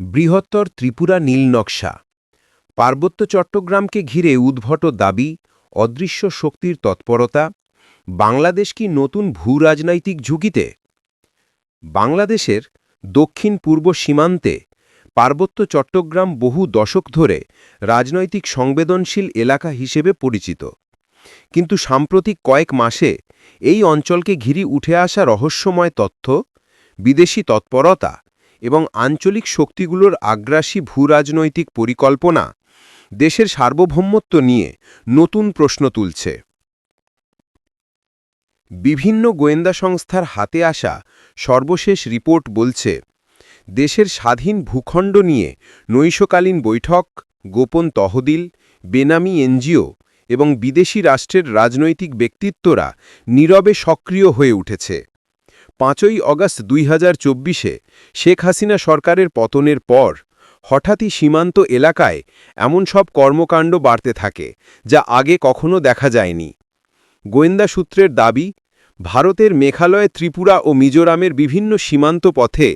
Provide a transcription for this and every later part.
বৃহত্তর ত্রিপুরা নীল নকশা। পার্বত্য চট্টগ্রামকে ঘিরে উদ্ভট দাবি, অদৃশ্য শক্তির তৎপরতা। বাংলাদেশ কি নতুন ভূরাজনৈতিক ঝুঁকিতে? বাংলাদেশের দক্ষিণ পূর্ব সীমান্তে পার্বত্য চট্টগ্রাম বহু দশক ধরে রাজনৈতিক সংবেদনশীল এলাকা হিসেবে পরিচিত। কিন্তু সাম্প্রতিক কয়েক মাসে এই অঞ্চলকে ঘিরে উঠে আসা রহস্যময় তথ্য, বিদেশি তৎপরতা এবং আঞ্চলিক শক্তিগুলোর আগ্রাসী ভূরাজনৈতিক পরিকল্পনা দেশের সার্বভৌমত্ব নিয়ে নতুন প্রশ্ন তুলছে। বিভিন্ন গোয়েন্দা সংস্থার হাতে আসা সর্বশেষ রিপোর্ট বলছে, দেশের স্বাধীন ভূখণ্ড নিয়ে নৈশকালীন বৈঠক, গোপন তহদিল বেনামি এনজিও এবং বিদেশি রাষ্ট্রের রাজনৈতিক ব্যক্তিত্বরা নীরবে সক্রিয় হয়ে উঠেছে। পাঁচই অগাস্ট দুই হাজার চব্বিশে শেখ হাসিনা সরকারের পতনের পর হঠাৎই সীমান্ত এলাকায় এমন সব কর্মকাণ্ড বাড়তে থাকে, যা আগে কখনো দেখা যায়নি। গোয়েন্দা সূত্রের দাবি, ভারতের মেঘালয়, ত্রিপুরা ও মিজোরামের বিভিন্ন সীমান্ত পথে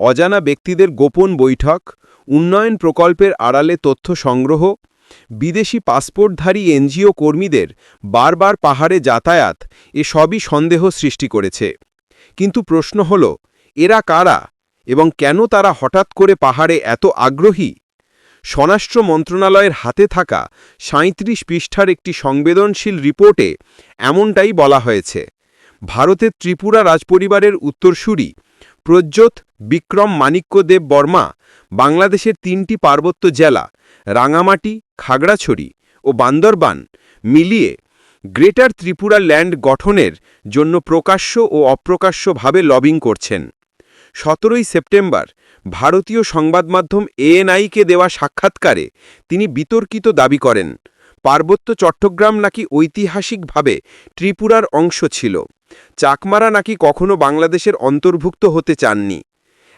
অজানা ব্যক্তিদের গোপন বৈঠক, উন্নয়ন প্রকল্পের আড়ালে তথ্য সংগ্রহ, বিদেশি পাসপোর্টধারী এনজিও কর্মীদের বারবার পাহাড়ে যাতায়াত, এ সবই সন্দেহ সৃষ্টি করেছে। কিন্তু প্রশ্ন হল, এরা কারা এবং কেন তারা হঠাৎ করে পাহাড়ে এত আগ্রহী? স্বরাষ্ট্র মন্ত্রণালয়ের হাতে থাকা সাঁত্রিশ পৃষ্ঠার একটি সংবেদনশীল রিপোর্টে এমনটাই বলা হয়েছে। ভারতের ত্রিপুরা রাজপরিবারের উত্তরসূরি প্রজ্যোত বিক্রম মাণিক্য দেব বর্মা, বাংলাদেশের তিনটি পার্বত্য জেলা রাঙামাটি, খাগড়াছড়ি ও বান্দরবান মিলিয়ে গ্রেটার ত্রিপুরা ল্যান্ড গঠনের জন্য প্রকাশ্য ও অপ্রকাশ্যভাবে লবিং করছেন। সতেরোই সেপ্টেম্বর ভারতীয় সংবাদমাধ্যম এএনআইকে দেওয়া সাক্ষাৎকারে তিনি বিতর্কিত দাবি করেন, পার্বত্য চট্টগ্রাম নাকি ঐতিহাসিকভাবে ত্রিপুরার অংশ ছিল, চাকমারা নাকি কখনো বাংলাদেশের অন্তর্ভুক্ত হতে চাননি।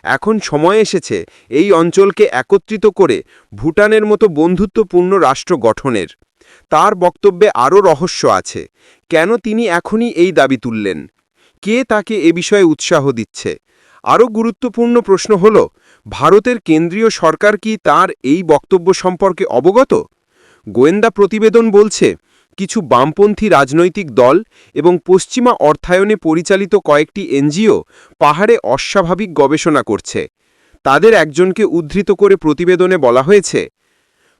এখন সময় এসেছে এই অঞ্চলকে একত্রিত করে ভুটানের মতো বন্ধুত্বপূর্ণ রাষ্ট্র গঠনের। তার বক্তব্যে আরও রহস্য আছে। কেন তিনি এখনই এই দাবি তুললেন? কে তাকে এ বিষয়ে উৎসাহ দিচ্ছে? আরও গুরুত্বপূর্ণ প্রশ্ন হল, ভারতের কেন্দ্রীয় সরকার কি তার এই বক্তব্য সম্পর্কে অবগত? গোয়েন্দা প্রতিবেদন বলছে, কিছু বামপন্থী রাজনৈতিক দল এবং পশ্চিমা অর্থায়নে পরিচালিত কয়েকটি এনজিও পাহাড়ে অস্বাভাবিক গবেষণা করছে। তাদের একজনকে উদ্ধৃত করে প্রতিবেদনে বলা হয়েছে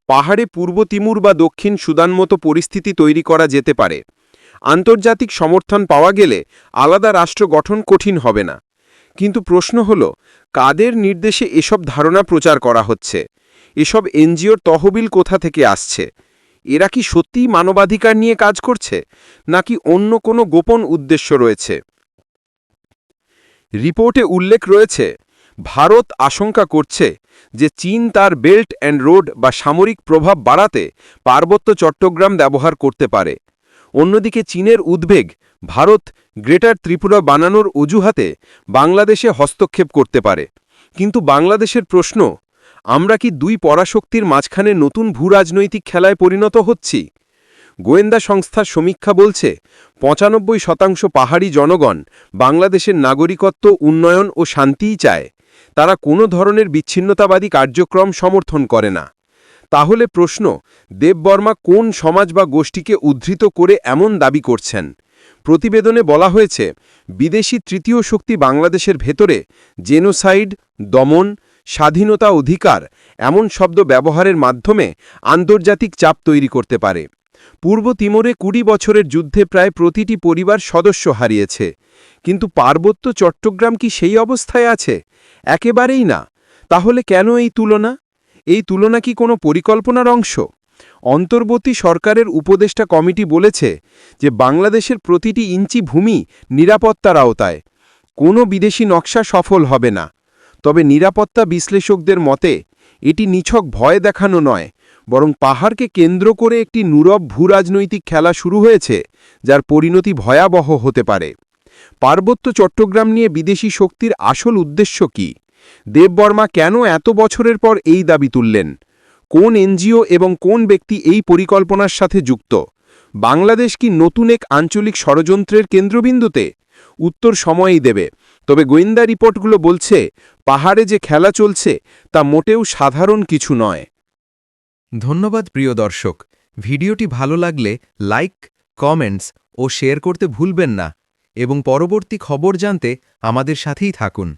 পাহাড়ে পূর্ব তিমুর বা দক্ষিণ সুদান মতো পরিস্থিতি তৈরি করা যেতে পারে। আন্তর্জাতিক সমর্থন পাওয়া গেলে আলাদা রাষ্ট্র গঠন কঠিন হবে না। কিন্তু প্রশ্ন হল, কাদের নির্দেশে এসব ধারণা প্রচার করা হচ্ছে? এসব এনজিওর তহবিল কোথা থেকে আসছে? এরা কি সত্যিই মানবাধিকার নিয়ে কাজ করছে? নাকি অন্য কোনো গোপন উদ্দেশ্য রয়েছে? রিপোর্টে উল্লেখ রয়েছে ভারত আশঙ্কা করছে যে চীন তার বেল্ট অ্যান্ড রোড বা সামরিক প্রভাব বাড়াতে পার্বত্য চট্টগ্রাম ব্যবহার করতে পারে। অন্যদিকে চীনের উদ্বেগ, ভারত গ্রেটার ত্রিপুরা বানানোর অজুহাতে বাংলাদেশে হস্তক্ষেপ করতে পারে। কিন্তু বাংলাদেশের প্রশ্ন, আমরা কি দুই পরাশক্তির মাঝখানে নতুন ভূরাজনৈতিক খেলায় পরিণত হচ্ছি? গোয়েন্দা সংস্থার সমীক্ষা বলছে, পঁচানব্বই শতাংশ পাহাড়ি জনগণ বাংলাদেশের নাগরিকত্ব, উন্নয়ন ও শান্তিই চায়। তারা কোনো ধরনের বিচ্ছিন্নতাবাদী কার্যক্রম সমর্থন করে না। তাহলে প্রশ্ন দেববর্মা কোন সমাজ বা গোষ্ঠীকে উদ্ধৃত করে এমন দাবি করছেন? প্রতিবেদনে বলা হয়েছে, বিদেশি তৃতীয় শক্তি বাংলাদেশের ভেতরে জেনোসাইড, দমন, স্বাধীনতা অধিকার এমন শব্দ ব্যবহারের মাধ্যমে আন্তর্জাতিক চাপ তৈরি করতে পারে। পূর্ব তিমোরে কুড়ি বছরের যুদ্ধে প্রায় প্রতিটি পরিবার সদস্য হারিয়েছে। কিন্তু পার্বত্য চট্টগ্রাম কি সেই অবস্থায় আছে? একেবারেই না। তাহলে কেন এই তুলনা? এই তুলনা কি কোনো পরিকল্পনার অংশ? অন্তর্বর্তী সরকারের উপদেষ্টা কমিটি বলেছে যে বাংলাদেশের প্রতিটি ইঞ্চি ভূমি নিরাপত্তার আওতায়। কোনো বিদেশি নকশা সফল হবে না। তবে নিরাপত্তা বিশ্লেষকদের মতে, এটি নিছক ভয় দেখানো নয়। বরং পাহাড়কে কেন্দ্র করে একটি নীরব ভূরাজনৈতিক খেলা শুরু হয়েছে, যার পরিণতি ভয়াবহ হতে পারে। পার্বত্য চট্টগ্রাম নিয়ে বিদেশি শক্তির আসল উদ্দেশ্য কি? দেববর্মা কেন এত বছরের পর এই দাবি তুললেন? কোন এনজিও এবং কোন ব্যক্তি এই পরিকল্পনার সাথে যুক্ত? বাংলাদেশ কি নতুন এক আঞ্চলিক ষড়যন্ত্রের কেন্দ্রবিন্দুতে? উত্তর সময়ই দেবে। তবে গোয়েন্দা রিপোর্টগুলো বলছে, পাহাড়ে যে খেলা চলছে, তা মোটেও সাধারণ কিছু নয়। ধন্যবাদ প্রিয় দর্শক। ভিডিওটি ভালো লাগলে লাইক, কমেন্টস ও শেয়ার করতে ভুলবেন না এবং পরবর্তী খবর জানতে আমাদের সাথেই থাকুন।